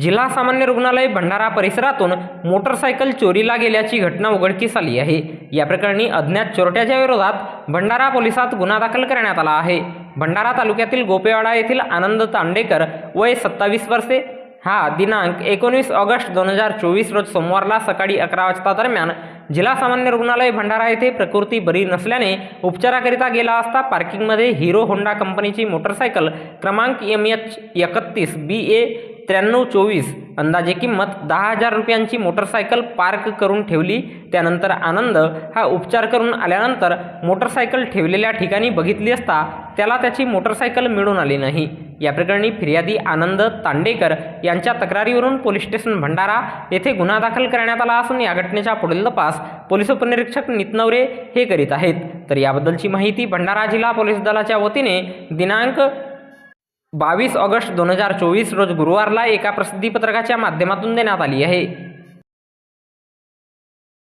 जिल्हा सामान्य रुग्णालय भंडारा परिसरातून मोटरसायकल चोरीला गेल्याची घटना उघडकीस आली आहे. या प्रकरणी अज्ञात चोरट्याच्या विरोधात भंडारा पोलिसात गुन्हा दाखल करण्यात आला आहे. भंडारा तालुक्यातील गोपेवाडा येथील आनंद तांडेकर वय सत्तावीस वर्षे. हा दिनांक एकोणीस ऑगस्ट दोन हजार चोवीस रोज सोमवारला सकाळी अकरा वाजता दरम्यान जिल्हा सामान्य रुग्णालय भंडारा येथे प्रकृती बरी नसल्याने उपचाराकरिता गेला असता पार्किंगमध्ये हिरो होंडा कंपनीची मोटरसायकल क्रमांक एम एच एकतीस बी ए त्र्याण्णव चोवीस अंदाजे किंमत दहा हजार रुपयांची मोटरसायकल पार्क करून ठेवली. त्यानंतर आनंद हा उपचार करून आल्यानंतर मोटरसायकल ठेवलेल्या ठिकाणी बघितली असता त्याला त्याची मोटरसायकल मिळून आली नाही. या प्रकरणी फिर्यादी आनंद तांडेकर यांच्या तक्रारीवरून पोलीस स्टेशन भंडारा येथे गुन्हा दाखल करण्यात आला असून या घटनेचा पुढील तपास पोलीस उपनिरीक्षक नितनवरे हे करीत आहेत. तर याबद्दलची माहिती भंडारा जिल्हा पोलीस दलाच्या वतीने दिनांक बावीस ऑगस्ट दोन हजार चोवीस रोज गुरुवारला एका प्रसिद्धीपत्रकाच्या माध्यमातून देण्यात आली आहे.